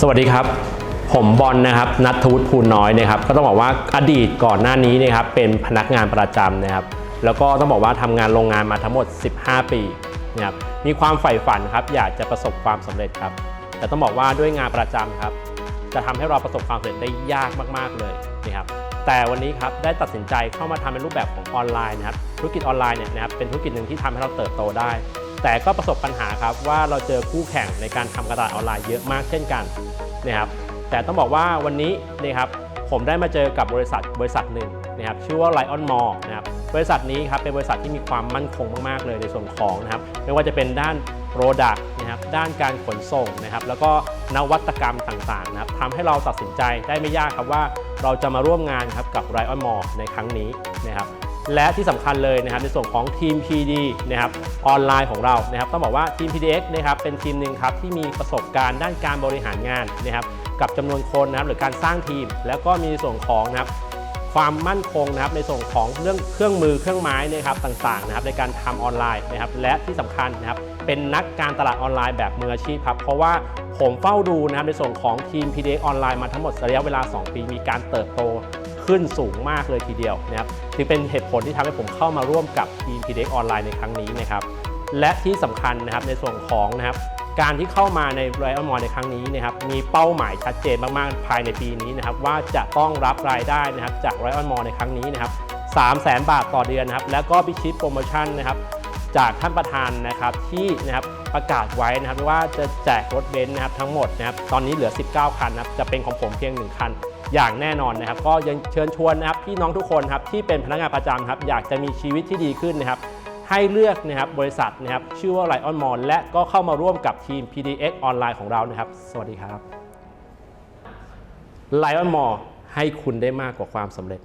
สวัสดีครับ ผมบอลนะครับนัทวุฒิภูน้อยนะครับ ก็ต้องบอกว่าอดีตก่อนหน้านี้นะครับเป็นพนักงานประจำนะครับ แล้วก็ต้องบอกว่าทำงานโรงงานมาทั้งหมด 15 ปีนะครับมีความใฝ่ฝันครับอยากจะประสบความสำเร็จครับ แต่ต้องบอกว่าด้วยงานประจำครับ จะทำให้เราประสบความสำเร็จได้ยากมากๆเลยนะครับแต่วันนี้ครับได้ตัดสินใจเข้ามาทำในรูปแบบของออนไลน์นะครับธุรกิจออนไลน์เนี่ยนะครับเป็นธุรกิจหนึ่งที่ทำให้เราเติบโตได้ แต่ก็ประสบปัญหาครับว่าเราเจอคู่แข่งในการทำกรตลาดออนไลน์เยอะมากเช่นกันนะครับแต่ต้องบอกว่าวันนี้นะครับผมได้มาเจอกับบริษัทบริษัทหนึ่งนะครับชื่อว่า Lion Mall นะครับบริษัทนี้ครับเป็นบริษัทที่มีความมั่นคงมากๆเลยในส่วนของนะครับไม่ว่าจะเป็นด้าน Product นะครับด้านการขนส่งนะครับแล้วก็นวัตกรรมต่างๆนะครับทำให้เราตัดสินใจได้ไม่ยากครับว่าเราจะมาร่วมงานครับกับ Lion Mall ในครั้งนี้นะครับ และที่สำคัญเลยนะครับในส่วนของทีม PD นะครับออนไลน์ของเรานะครับต้องบอกว่าทีม PDX นะครับเป็นทีมหนึ่งครับที่มีประสบการณ์ด้านการบริหารงานนะครับกับจำนวนคนนะครับหรือการสร้างทีม แล้วก็มีส่วนของนะครับความมั่นคงนะครับในส่วนของเรื่องเครื่องมือเครื่องไม้นะครับต่างๆนะครับในการทำออนไลน์นะครับและที่สำคัญนะครับ เป็นนักการตลาดออนไลน์แบบมืออาชีพครับ เพราะว่าผมเฝ้าดูนะครับในส่วนของทีม PDX ออนไลน์มาทั้งหมดระยะเวลา 2 ปี มีการเติบโตขึ้นสูงมากเลยทีเดียวนะครับจึงเป็นเหตุผลที่ทำให้ผมเข้ามาร่วมกับทีม PDX ออนไลน์ในครั้งนี้นะครับและที่สำคัญนะครับในส่วนของนะครับการที่เข้ามาใน Royal Mall ในครั้งนี้นะครับมีเป้าหมายชัดเจนมากๆภายในปีนี้นะครับว่าจะต้องรับรายได้นะครับจาก Royal Mall ในครั้งนี้นะครับ3 0 0 0 0 0 บาทต่อเดือนนะครับแล้วก็พิชิตโปรโมชั่นนะครับ จากท่านประธานนะครับที่นะครับประกาศไว้นะครับว่าจะแจกรถเบนซ์นะครับทั้งหมดนะครับตอนนี้เหลือ 19 คันนะครับจะเป็นของผมเพียง 1 คัน อย่างแน่นอนนะครับ ก็ยังเชิญชวนนะครับพี่น้องทุกคนครับที่เป็นพนักงานประจำครับอยากจะมีชีวิตที่ดีขึ้นนะครับให้เลือกนะครับบริษัทนะครับชื่อว่า Lion Mall และก็เข้ามาร่วมกับทีม PDX ออนไลน์ของเรานะครับ สวัสดีครับ Lion Mall ให้คุณได้มากกว่าความสำเร็จ